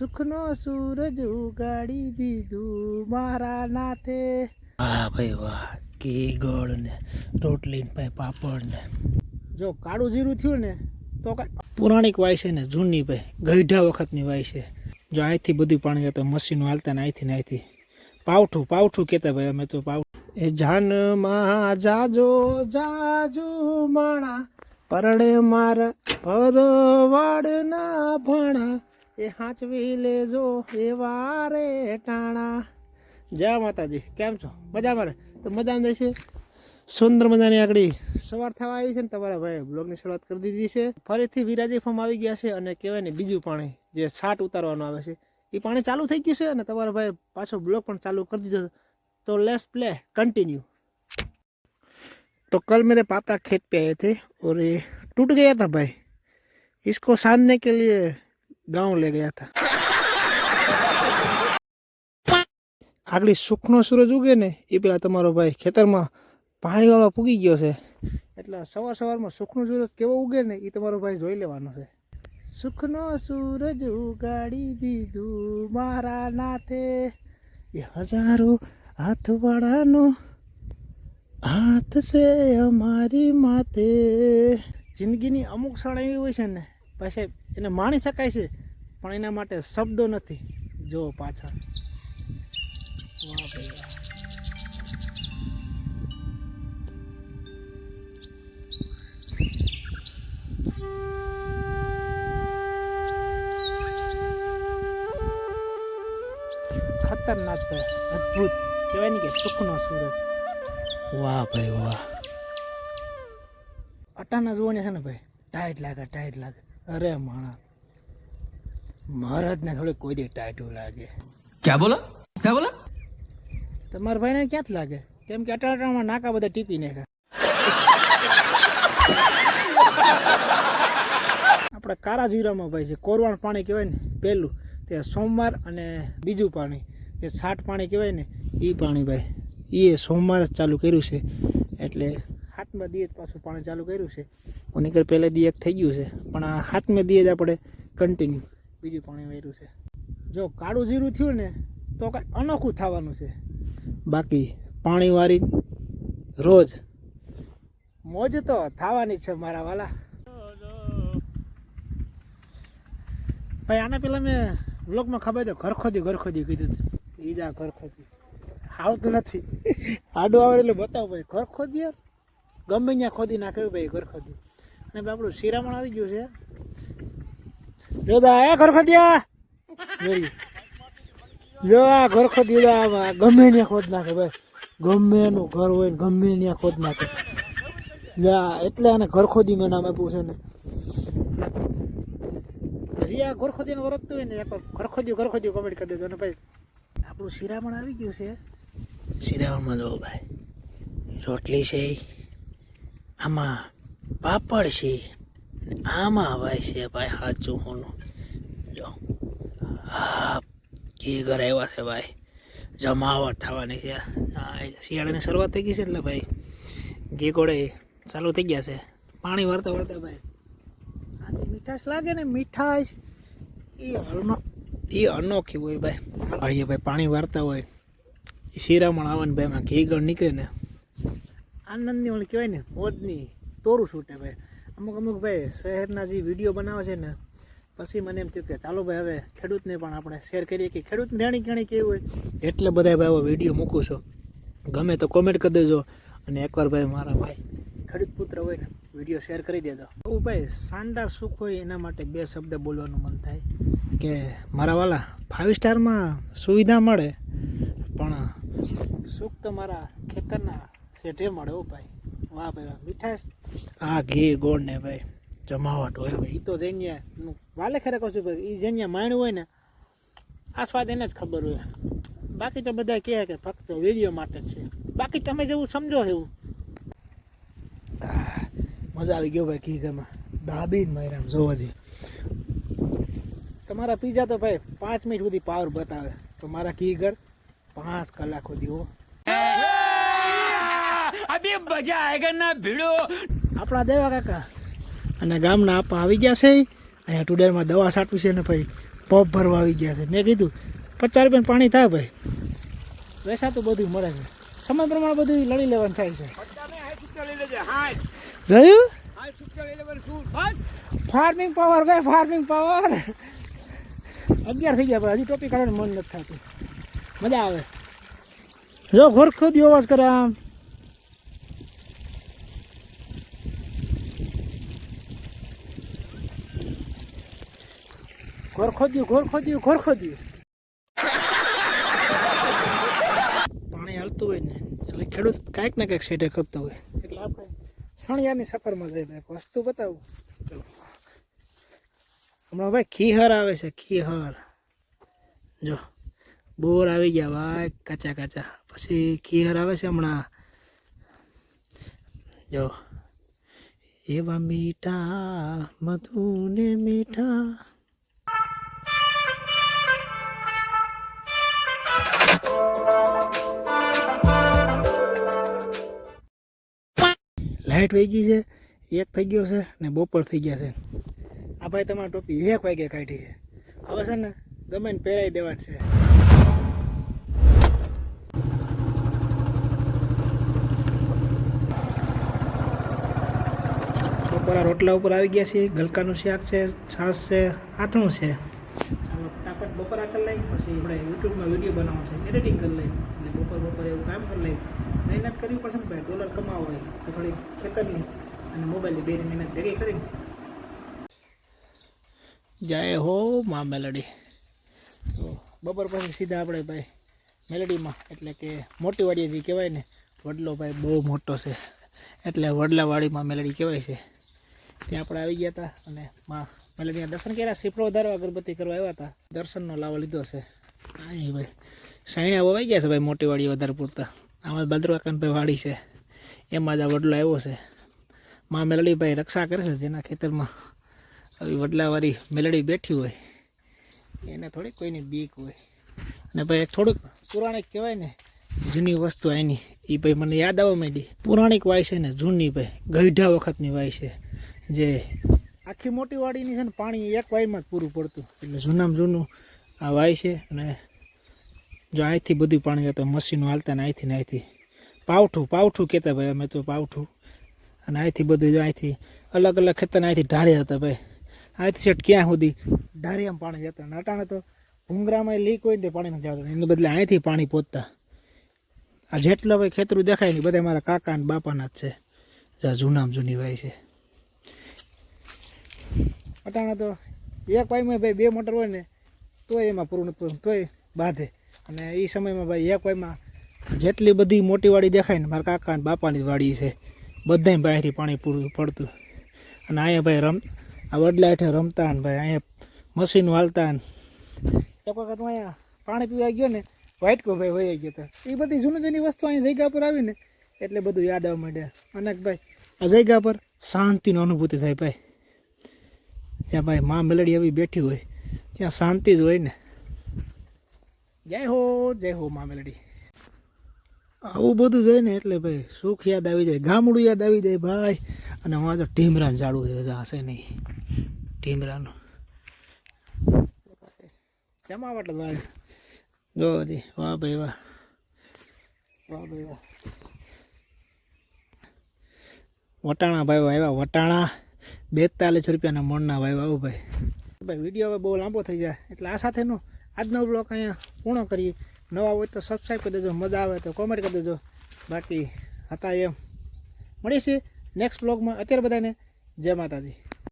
સુખનો સૂરજ ઉગાડી દીધું મારા નાથે. વાહ ભાઈ વાહ કે ગોળ ને રોટલી ને ભાઈ પાપડ ને. જો કાળું જીરું થયું ને તો કાંઈ પુરાણિક વાય છે ને જૂની ભાઈ ગઈઢા વખતની વાય છે. જો અહીંથી બધું પાણી જતું મશીનો હાલતા ને અહીંથી ને અહીંથી પાવઠું પાવઠું કહેતા ભાઈ અમે તો પાવઠું. એ જાનમાં જાજો જાજુ માણા પરણે મારા ભરવાડના ભણા. એ હાચવી લેજો એ વારે ટાણા જય માતાજી કેમ છો મજામાં રે તો મજામાં જશે સુંદર મજાની આગળ સવાર થવા આવી છે ને તમારા ભાઈ બ્લોગની શરૂઆત કરી દીધી છે ફરીથી વિરાજી ફોર્મ આવી ગયા છે અને કહેવાય ને બીજું પાણી જે છાટ ઉતારવાનું આવે છે એ પાણી ચાલુ થઈ ગયું છે અને તમારા ભાઈ પાછો બ્લોગ પણ ચાલુ કરી દીધો છે. तो लेट्स प्ले कंटिन्यू तो कल मेरे पापा खेत पे आए थे और ये टूट गया था भाई इसको साधने के लिए ગાંવ લઈ ગયા હતા. આગળ સુખનો સૂરજ ઉગે ને, એ પેલા તમારો ભાઈ ખેતરમાં પાણી વાળવા પૂગી ગયો છે. એટલે સવાર સવારમાં સુખનો સૂરજ કેવો ઉગે ને, એ તમારો ભાઈ જોઈ લેવાનો છે. સુખનો સૂરજ ઉગાડી દીધું મારા નાથે. એ હજારો હાથવાળાનો હાથ છે અમારી માથે. જિંદગીની અમુક ક્ષણ એવી હોય છે ને પછી એને માણી શકાય છે પણ એના માટે શબ્દો નથી. જો પાછળ. ભાઈ. ખતરનાક છે. અદ્ભુત. કહેવાય ને કે સુખનો સુરત. વાહ ભાઈ વાહ. અટાના જોવાની છે ને ભાઈ. ટાઈટ લાગે ટાઈટ લાગે. અરે માણા મહારાજને થોડી કોઈ દે ટાઈટું લાગે. ક્યાં બોલો? ક્યાં બોલો? તમારા ભાઈને ક્યાં લાગે? કેમ કે અટાટામાં નાકા બધા ટીપી નાખે આપણે કારા જીરામાં ભાઈ છે કોરવાણ પાણી કહેવાય ને પહેલું. તે સોમવાર અને બીજું પાણી. જે છાટ પાણી કહેવાય ને એ પાણી ભાઈ. એ સોમવાર ચાલુ કર્યું છે. એટલે હાથમાં દીએ પાછું પાણી ચાલુ કર્યું છે. ઓનીકર પહેલે દી એક થઈ ગયું છે, પણ આ હાથમાં દીએ જ આપણે કન્ટિન્યુ બીજું પાણી વેર્યું છે. જો કાળું જીરું થયું ને, તો કાંઈ અનોખું થવાનું છે. બાકી પાણી વારી રોજ મોજ તો થવાની છે મારા વાલા. ભાઈ, આના પહેલાં મેં વ્લોગમાં ખબર તો ઘરખોદી ઘરખોદી કીધું હતું. ઘરખોદી. આવતું નથી. આડું આવે એટલે બતાવો ભાઈ ઘર ખોદી યાર. ગમે ત્યાં ખોદી નાખ્યું ભાઈ ઘર ખોદી અને આપણું શિરામણ આવી ગયું છે. જો દા એ ઘરખોદિયા જોઈ જો આ ઘર ખોદી દા, આમાં ગમે ત્યાં ખોદ નાખે, ભાઈ. ગમે એનું ઘર હોય ને ગમે ત્યાં ખોદ નાખે. જા એટલે આને ઘર ખોદી મેં નામ આપ્યું છે ને. હજી આ ઘર ખોદીને વરતતું હોય ને, એક ઘર ખોદ્યું ઘર ખોદ્યું કોમેન્ટ કરી દેજો. ને ભાઈ, આપણું શિરામણ આવી ગયું છે. શિરાવામાં જો ભાઈ, રોટલી છે આમાં પાપડ છે. આમાં ભાઈ છે ભાઈ સાચું હોનું જો. હા ઘી ઘર આવ્યા છે ભાઈ. જમાવટ થવાની છે. શિયાળાની શરૂઆત થઈ ગઈ છે એટલે ભાઈ ઘી કોડે ચાલુ થઈ ગયા છે. પાણી વારતા વારતા ભાઈ. આ મીઠાશ લાગે ને મીઠાશ, એ હળનો એ અનોખી હોય ભાઈ. ભાઈએ ભાઈ પાણી વારતા હોય. શિરામણ આવે ને ભાઈ એમાં ઘી ગળ નીકળે ને. આનંદની ઓલી કહેવાય ને મોજની તોરું છૂટે ભાઈ. અમુક અમુક ભાઈ શહેરના જે વીડિયો બનાવે છે ને, પછી મને એમ થયું કે ચાલો ભાઈ હવે ખેડૂતને પણ આપણે શેર કરીએ કે ખેડૂત જાણી જાણી કેવું હોય. એટલે બધા ભાઈ આવો વીડિયો મૂકું છું. ગમે તો કોમેન્ટ કરી દેજો અને એકવાર ભાઈ મારા ભાઈ ખેડૂત પુત્ર હોય ને, વીડિયો શેર કરી દેજો. એવું ભાઈ શાનદાર સુખ હોય એના માટે બે શબ્દ બોલવાનું મન થાય. કે મારા વાલા ફાઇવ સ્ટારમાં સુવિધા મળે, પણ સુખ તો મારા ખેતરના શેઠે મળે હો ભાઈ. વાહ ભાઈ, વાહ, મીઠાશ. હા ઘી, ગોળ ને ભાઈ, જમાવટ હોય ભાઈ. એ તો જઈને વાલે ખરે કહું છું ભાઈ એ જઈને માણ્યું હોય ને, આ સ્વાદ એને જ ખબર હોય. બાકી તો બધા કહે કે ફક્ત વીડિયો માટે જ છે. બાકી તમે જેવું સમજો એવું. મજા આવી ગયો ભાઈ ઘી ઘરમાં. દાબીને મહેરામ જોવાથી તમારા પીઝા તો ભાઈ પાંચ મિનિટ સુધી પાવર બતાવે. તો મારા કી ઘર પાંચ કલાક સુધી હો. अभी मजा आएगा ना भिड़ो આપણા દેવા કાકા અને ગામના આપા આવી ગયા છે અહીંયા ટુડેરમાં દવા છાંટવી છે ને ભાઈ પગ ભરવા આવી ગયા છે મેં કીધું પચાસ રૂપિયાનું પાણી થાય ભાઈ વેસાતું બધું મળે છે સમય પ્રમાણે બધું લડી લેવાનું થાય છે જોયું ફાર્મિંગ પાવર ભાઈ ફાર્મિંગ પાવર અગિયાર થઈ ગયા પણ હજી ટોપી કાઢવાનું મન નથી થતું મજા આવે જો ઘોર ખોદી અવાજ કરે આમ ઘોર ખોદ્યું ઘોર ખોદ્યું ઘોર ખોદ્યું. પાણી હાલતું હોય ને એટલે ખેડૂત કાંઈક ને કાંઈક સેટે કરતો હોય. એટલે આપણે સણિયાની સફરમાં જઈને એક વસ્તુ બતાવું. ચલો. હમણાં ભાઈ ખીહર આવે છે ખીહર. જો બોર આવી ગયા ભાઈ કાચા કાચા. પછી ખીહર આવે છે હમણાં. જો એવા મીઠા મધુને મીઠા. લાઇટ વહી છે, એક થઈ ગયો છે ને બપોર થઈ ગયા છે. આ ભાઈ તમારી ટોપી એક વાગે કાઢી છે? હવે છે ને ગમે ને પહેરાઈ દેવાની છે. બપોરા રોટલા ઉપર આવી ગયા છે ગલકાનું શાક છે, છાશ છે, આથણું છે. ચાલો ફટાફટ બપોરા કરી લઈ પછી આપણે યુટ્યુબમાં વીડિયો બનાવવાનો છે એડિટિંગ કરી લઈ એટલે બપોર બપોરે એવું કામ કરી લઈ મહેનત કરવી પડશે ને ભાઈ, ડોલર કમાવો હોય તો થોડી ખેતરની અને મોબાઈલની બેની મહેનત ભેગી કરીને. જય હો મા મેલડી. તો બપોર પછી સીધા આપણે ભાઈ મેલડીમાં, એટલે કે મોટી વાડીએ જે કહેવાય ને, વડલો ભાઈ બહુ મોટો છે. એટલે વડલાવાડીમાં મેલડી કહેવાય છે. ત્યાં આપણે આવી ગયા હતા અને માં મેલડીના દર્શન કર્યા. સીપડો વધારવા અગરબત્તી કરવા આવ્યા હતા. દર્શનનો લાવો લીધો છે. અહીં ભાઈ સાઈણા વવાઈ ગયા છે ભાઈ મોટી વાડી વધારે પૂરતા. આમાં ભાઈ વાડી છે. એમાં જ આ વડલો આવ્યો છે. માં મેલડી ભાઈ રક્ષા કરે છે જેના ખેતરમાં આવી વડલાવાળી મેલડી બેઠી હોય. એને થોડીક કોઈની બીક હોય. અને ભાઈ થોડુંક પુરાણિક કહેવાય ને, જૂની વસ્તુ એની એ ભાઈ મને યાદ આવવા માંડી. પુરાણિક વાય છે ને, જૂની ભાઈ, ગઈઢા વખતની વાય છે. જે આખી મોટી વાડીની છે ને, પાણી એક વાયમાં જ પૂરું પડતું. એટલે જૂનામાં જૂનું આ વાય છે અને જો અહીંથી બધું પાણી જતું મશીનો હાલતા ને અહીંથી ને અહીંથી પાવઠું પાવઠું કહેતા ભાઈ અમે તો પાવઠું. અને અહીંથી બધું જો અહીંથી અલગ અલગ ખેતર અહીંથી ઢારે હતા ભાઈ. અહીંથી છેટ ક્યાં સુધી? ઢારિયામાં પાણી જતા. અને અટાણે તો ભૂંગરામાં લીક હોય ને પાણી નથી આવતા એને બદલે અહીંથી પાણી પહોંચતા આ જેટલા ભાઈ ખેતરું દેખાય ને બધા મારા કાકા અને બાપાના જ છે. જા જૂનામાં જૂની ભાઈ છે. અટાણે તો એક પાઈમાં ભાઈ બે મોટર હોય ને તોય એમાં પૂરું નથી તોય બાંધે. અને એ સમયમાં ભાઈ, એક વાયમાં જેટલી બધી મોટી વાડી દેખાય ને, મારા કાકા અને બાપાની વાડી છે. બધાય બહારથી પાણી પૂરું પડતું. અને અહીંયા ભાઈ રમ, આ વડલા હેઠે રમતા ને ભાઈ, અહીંયા મશીન વાલતા ને. એક વખત હું અહીંયા પાણી પીવા ગયો ને વાઇટકો ભાઈ વહી ગયો તો. એ બધી જૂની જૂની વસ્તુ અહીંયા જગ્યા પર આવીને એટલે બધું યાદ આવવા માંડ્યા. અને ભાઈ, આ જગ્યા પર શાંતિનો અનુભૂતિ થાય ભાઈ. ત્યાં ભાઈ મા મેલડી એવી બેઠી હોય, ત્યાં શાંતિ જ હોય ને. જય હો જય હો મા મેલડી. આવું બધું જોઈએ ને એટલે ભાઈ સુખ યાદ આવી જાય, ગામડું યાદ આવી જાય ભાઈ. અને હું જો ટીમરાન ઝાડું છે હશે નહીં. ટીમરાનું જમાવટ ભાઈ? જો હજી, વાહ ભાઈ વાહ. વાહ ભાઈ વાહ. વટાણા ભાઈ આવ્યા, વટાણા. બેતાલીસ રૂપિયાના મણના ભાઈ આવું ભાઈ. ભાઈ, વીડિયો હવે બહુ લાંબો થઈ જાય, એટલે આ સાથેનો આજનો બ્લોક અહીંયા પૂર્ણ કરીએ. નવા હોય તો સબસ્ક્રાઈબ કરી દેજો, મજા આવે તો કોમેન્ટ કરી દેજો. બાકી હતા એમ. મળીશું નેક્સ્ટ બ્લોગમાં અત્યારે બધાને જય માતાજી.